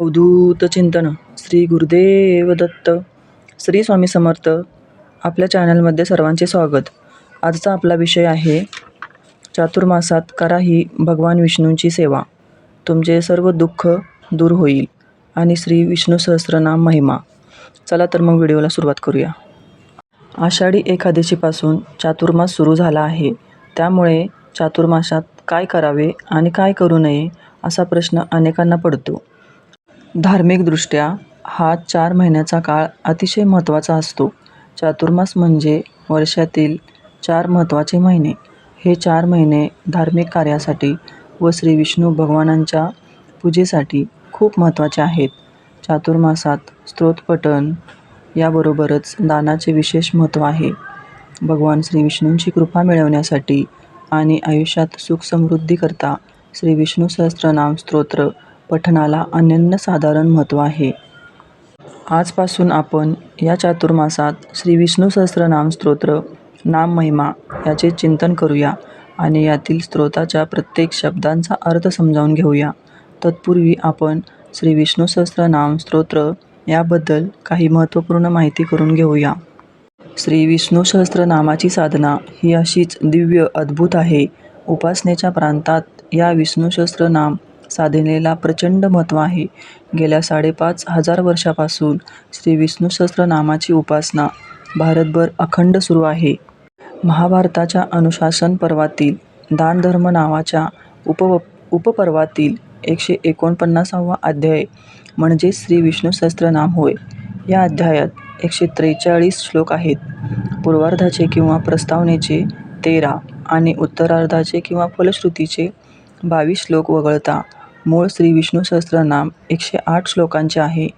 अवधूत चिंतन. श्री गुरुदेव दत्त. श्री स्वामी समर्थ. आपल्या चॅनलमध्ये सर्वांचे स्वागत. आजचा आपला विषय आहे चातुर्मासात करा ही भगवान विष्णूंची सेवा. तुमचे सर्व दुःख दूर होईल आणि श्री विष्णू सहस्रनाम महिमा. चला तर मग व्हिडिओला सुरुवात करूया. आषाढी एकादशीपासून चातुर्मास सुरू झाला आहे. त्यामुळे चातुर्मासात काय करावे आणि काय करू नये असा प्रश्न अनेकांना पडतो. धार्मिकदृष्ट्या हा चार महिन्याचा काळ अतिशय महत्त्वाचा असतो. चातुर्मास म्हणजे वर्षातील चार महत्त्वाचे महिने. हे चार महिने धार्मिक कार्यासाठी व श्री विष्णू भगवानांच्या पूजेसाठी खूप महत्त्वाचे आहेत. चातुर्मासात स्तोत्रपठण याबरोबरच दानाचे विशेष महत्त्व आहे. भगवान श्री विष्णूंची कृपा मिळवण्यासाठी आणि आयुष्यात सुख समृद्धीकरता श्री विष्णू सहस्त्रनाम स्तोत्र पठणाला अनन्यसाधारण महत्त्व आहे. आजपासून आपण या चातुर्मासात श्री विष्णू सहस्रनाम स्तोत्र नाम महिमा याचे चिंतन करूया आणि यातील स्तोत्राच्या प्रत्येक शब्दांचा अर्थ समजावून घेऊया. तत्पूर्वी आपण श्री विष्णू सहस्रनाम स्तोत्र याबद्दल काही महत्त्वपूर्ण माहिती करून घेऊया. श्री विष्णू सहस्रनामाची साधना ही अशीच दिव्य अद्भुत आहे. उपासनेच्या प्रांतात या विष्णू सहस्रनाम साधनेला प्रचंड महत्त्व आहे. गेल्या साडेपाच हजार वर्षापासून श्री विष्णू सहस्त्रनामाची उपासना भारतभर अखंड सुरू आहे. महाभारताच्या अनुशासन पर्वातील दानधर्म नावाच्या उप उपपर्वातील एकशे एकोणपन्नासावा अध्याय म्हणजे श्री विष्णू सहस्त्रनाम होय. या अध्यायात एकशे त्रेचाळीस श्लोक आहेत. पूर्वार्धाचे किंवा प्रस्तावनेचे तेरा आणि उत्तरार्धाचे किंवा फलश्रुतीचे बावीस श्लोक वगळता मूळ श्री विष्णू सहस्त्रनाम एकशे आठ श्लोकांचे आहे.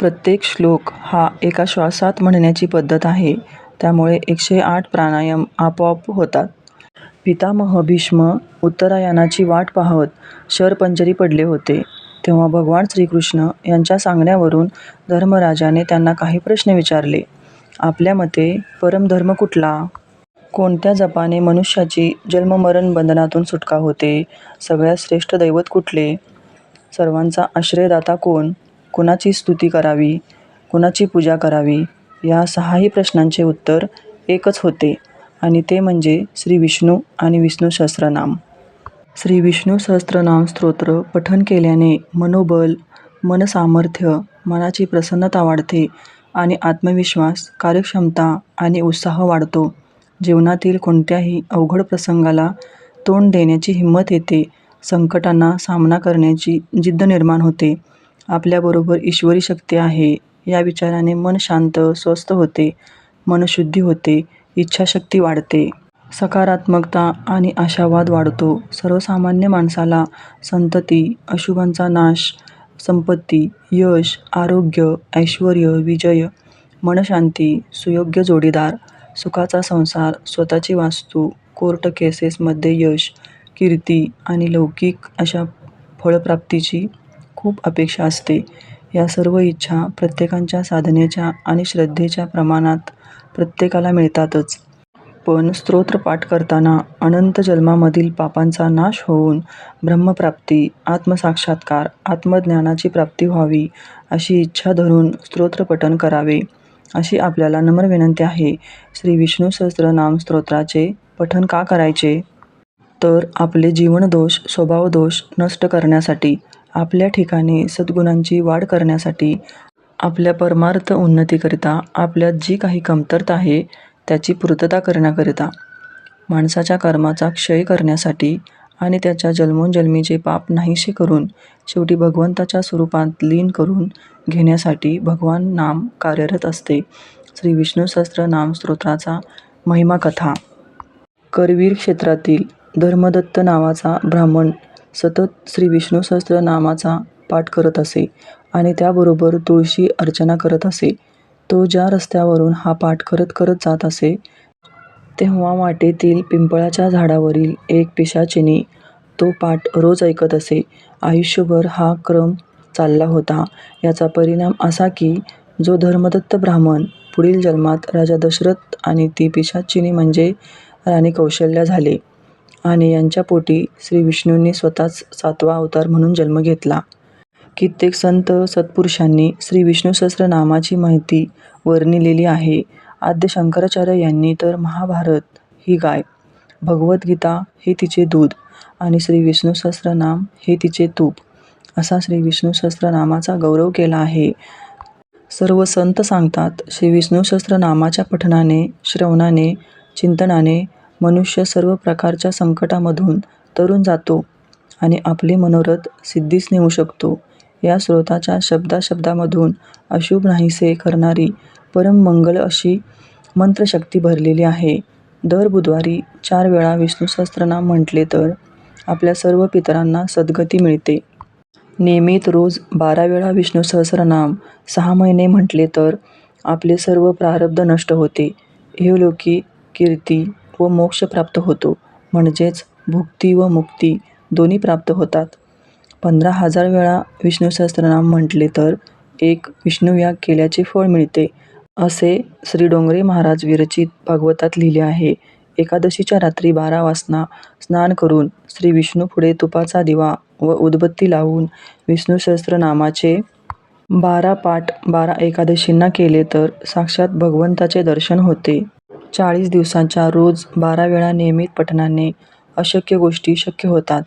प्रत्येक श्लोक हा एका श्वासात म्हणण्याची पद्धत आहे. त्यामुळे एकशे आठ प्राणायाम आपोआप होतात. पितामह भीष्म उत्तरायणाची वाट पाहत शरपंजरी पडले होते. तेव्हा भगवान श्रीकृष्ण यांच्या सांगण्यावरून धर्मराजाने त्यांना काही प्रश्न विचारले. आपल्या मते परमधर्म कुठला? कोणत्या जपाने मनुष्याची जन्ममरण बंधनातून सुटका होते? सगळ्यात श्रेष्ठ दैवत कुठले? सर्वांचा आश्रयदाता कोण? कुणाची स्तुती करावी? कुणाची पूजा करावी? या सहाही प्रश्नांचे उत्तर एकच होते आणि ते म्हणजे श्री विष्णू आणि विष्णू सहस्त्रनाम श्री विष्णू सहस्त्रनाम स्तोत्र पठन केल्याने मनोबल मनसामर्थ्य मनाची प्रसन्नता वाढते आणि आत्मविश्वास कार्यक्षमता आणि उत्साह वाढतो. जीवनातील कोणत्याही अवघड प्रसंगाला तोंड देण्याची हिंमत येते संकटांना सामना करण्याची जिद्द निर्माण होते. आपल्याबरोबर ईश्वरी शक्ती आहे या विचाराने मन शांत स्वस्थ होते मनशुद्धी होते इच्छाशक्ती वाढते. सकारात्मकता आणि आशावाद वाढतो. सर्वसामान्य माणसाला संतती अशुभांचा नाश संपत्ती यश आरोग्य ऐश्वर विजय मनशांती सुयोग्य जोडीदार सुखाचा संसार स्वतःची वास्तू कोर्ट केसेसमध्ये यश कीर्ती आणि लौकिक अशा फळप्राप्तीची खूप अपेक्षा असते. या सर्व इच्छा प्रत्येकांच्या साधनेच्या आणि श्रद्धेच्या प्रमाणात प्रत्येकाला मिळतातच. पण स्तोत्र पाठ करताना अनंत जन्मामधील पापांचा नाश होऊन ब्रह्मप्राप्ती आत्मसाक्षात्कार आत्मज्ञानाची प्राप्ती व्हावी अशी इच्छा धरून स्तोत्रपठण करावे अशी आपल्याला नम्र विनंती आहे. श्री विष्णू सहस्त्रनाम स्तोत्राचे पठण का करायचे? तर आपले जीवनदोष स्वभावदोष नष्ट करण्यासाठी आपल्या ठिकाणी सद्गुणांची वाढ करण्यासाठी आपल्या परमार्थ उन्नतीकरिता आपल्यात जी काही कमतरता आहे त्याची पूर्तता करण्याकरिता माणसाच्या कर्माचा क्षय करण्यासाठी आणि त्याच्या जन्मोजन्मीचे पाप नाहीसे करून शेवटी भगवंताच्या स्वरूपात लीन करून घेण्यासाठी भगवान नाम कार्यरत असते. श्री विष्णू सहस्त्र नाम स्तोत्राचा महिमा कथा करवीर क्षेत्रातील धर्मदत्त नावाचा ब्राह्मण सतत श्री विष्णू सहस्त्र नामाचा पाठ करत असे आणि त्याबरोबर तुळशी अर्चना करत असे. तो ज्या रस्त्यावरून हा पाठ करत करत जात असे तेव्हा वाटेतील पिंपळाच्या झाडावरील एक पिशाचिनी तो पाठ रोज ऐकत असे. आयुष्यभर हा क्रम चालला होता. याचा परिणाम असा की जो धर्मदत्त ब्राह्मण पुढील जन्मात राजा दशरथ आणि ती पिशाचिनी म्हणजे राणी कौशल्या झाले. आणि यांच्या पोटी श्री विष्णूंनी स्वतःच सातवा अवतार म्हणून जन्म घेतला कित्येक संत सत्पुरुषांनी श्री विष्णू सहस्त्रनामाची माहिती वर्णिलेली आहे. आद्य शंकराचार्य यांनी तर महाभारत ही गाय, भगवद्गीता हे तिचे दूध आणि श्री विष्णू नाम हे तिचे तूप असा श्री विष्णू सहस्त्रनामाचा गौरव केला आहे. सर्व संत सांगतात श्री विष्णू सहस्त्रनामाच्या पठणाने, श्रवणाने, चिंतनाने मनुष्य सर्व प्रकारच्या संकटामधून तरून जातो आणि आपले मनोरथ सिद्धीस नेऊ शकतो. या स्रोताच्या शब्दाशब्दामधून अशुभ नाहीसे करणारी परममंगल अशी मंत्रशक्ती भरलेली आहे. दर बुधवारी चार वेळा विष्णू सहस्त्रनाम म्हटले तर आपल्या सर्व पितरांना सद्गती मिळते. नियमित रोज बारा वेळा विष्णू सहस्रनाम सहा महिने म्हटले तर आपले सर्व प्रारब्ध नष्ट होते. इहलोकी कीर्ती व मोक्ष प्राप्त होतो. म्हणजेच भुक्ती व मुक्ती दोन्ही प्राप्त होतात. पंधरा हजार वेळा विष्णू सहस्त्रनाम म्हटले तर एक विष्णुयाग केल्याचे फळ मिळते, असे श्री डोंगरे महाराज विरचित भागवतात लिहिले आहे. एकादशीच्या रात्री बारा वासना स्नान करून श्री विष्णू पुढे तुपाचा दिवा व उदबत्ती लावून विष्णू सहस्त्रनामाचे बारा पाठ बारा एकादशींना केले तर साक्षात भगवंताचे दर्शन होते. चाळीस दिवसांच्या रोज बारा वेळा नियमित पठणाने अशक्य गोष्टी शक्य होतात.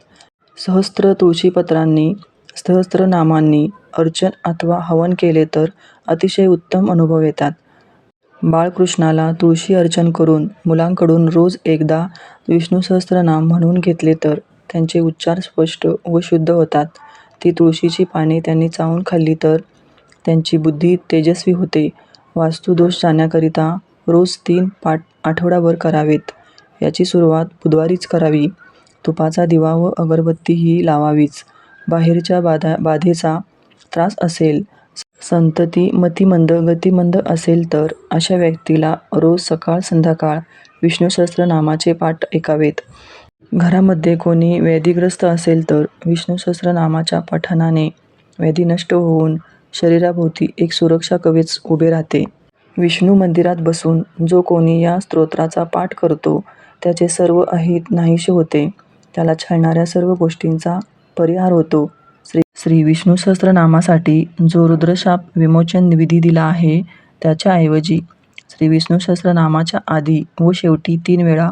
सहस्त्र तुळशीपत्रांनी, सहस्त्रनामांनी अर्चन अथवा हवन केले तर अतिशय उत्तम अनुभव येतात. बाळकृष्णाला तुळशी अर्चन करून मुलांकडून रोज एकदा विष्णू सहस्त्रनाम म्हणून घेतले तर त्यांचे उच्चार स्पष्ट व शुद्ध होतात. ती तुळशीची पाने त्यांनी चावून खाल्ली तर त्यांची बुद्धी तेजस्वी होते. वास्तुदोष जाण्याकरिता रोज तीन पाठ आठवडाभर करावेत. याची सुरुवात बुधवारीच करावी. तुपाचा दिवा व अगरबत्तीही लावावीच. बाहेरच्या बाधा बाधेचा त्रास असेल, संतती मतिमंद गतिमंद असेल तर अशा व्यक्तीला रोज सकाळ संध्याकाळ विष्णू सहस्त्रनामाचे पाठ ऐकावेत. घरामध्ये कोणी व्याधीग्रस्त असेल तर विष्णू सहस्त्रनामाच्या पठणाने व्याधी नष्ट होऊन शरीराभोवती एक सुरक्षा कवच उभे राहते. विष्णू मंदिरात बसून जो कोणी या स्तोत्राचा पाठ करतो त्याचे सर्व अहित नाहीसे होते. त्याला छळणाऱ्या सर्व गोष्टींचा परिहार होतो. श्री श्री विष्णू सहस्त्रनामासाठी जो रुद्रशाप विमोचन विधी दिला आहे त्याच्याऐवजी श्री विष्णू सहस्त्रनामाच्या आधी व शेवटी तीन वेळा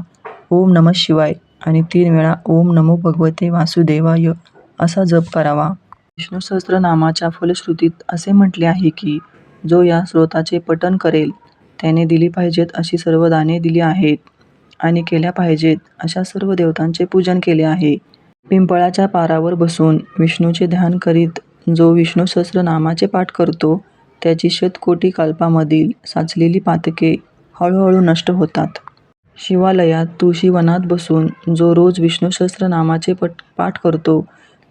ओम नमः शिवाय आणि तीन वेळा ओम नमो भगवते वासुदेवाय असा जप करावा. विष्णू सहस्त्रनामाच्या फलश्रुतीत असे म्हटले आहे की जो या स्तोत्राचे पठण करेल त्याने दिली पाहिजेत अशी सर्व दाने दिली आहेत आणि केल्या पाहिजेत अशा सर्व देवतांचे पूजन केले आहे. पिंपळाच्या पारावर बसून विष्णूचे ध्यान करीत जो विष्णू सहस्त्रनामाचे पाठ करतो त्याची शतकोटी कल्पामधील साचलेली पातके हळूहळू नष्ट होतात. शिवालयात तुळशीवनात बसून जो रोज विष्णू सहस्त्रनामाचे पाठ करतो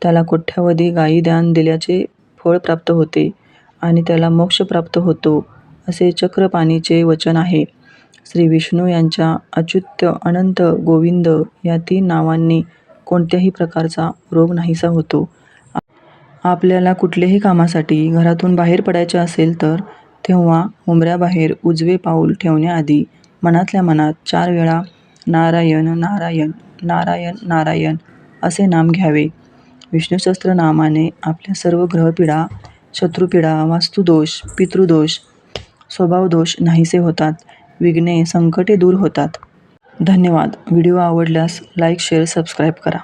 त्याला कोठ्यावधी गायी दान दिल्याचे फळ प्राप्त होते आणि त्याला मोक्ष प्राप्त होतो असे चक्रपाणीचे वचन आहे. श्री विष्णू यांच्या अच्युत, अनंत, गोविंद या तीन नावांनी कोणत्याही प्रकारचा रोग नाहीसा होतो. आपल्याला कुठल्याही कामासाठी घरातून बाहेर पडायचे असेल तर तेव्हा उंबऱ्याबाहेर उजवे पाऊल ठेवण्याआधी मनातल्या मनात चार वेळा नारायण नारायण नारायण नारायण असे नाम घ्यावे. विष्णू सहस्त्रनामाने आपल्या सर्व ग्रहपीडा, शत्रुपीडा, वास्तुदोष, पितृदोष, स्वभावदोष नाहीसे होतात. विघ्ने, संकटे दूर होतात. धन्यवाद. व्हिडिओ आवडल्यास लाईक, शेअर, सबस्क्राईब करा.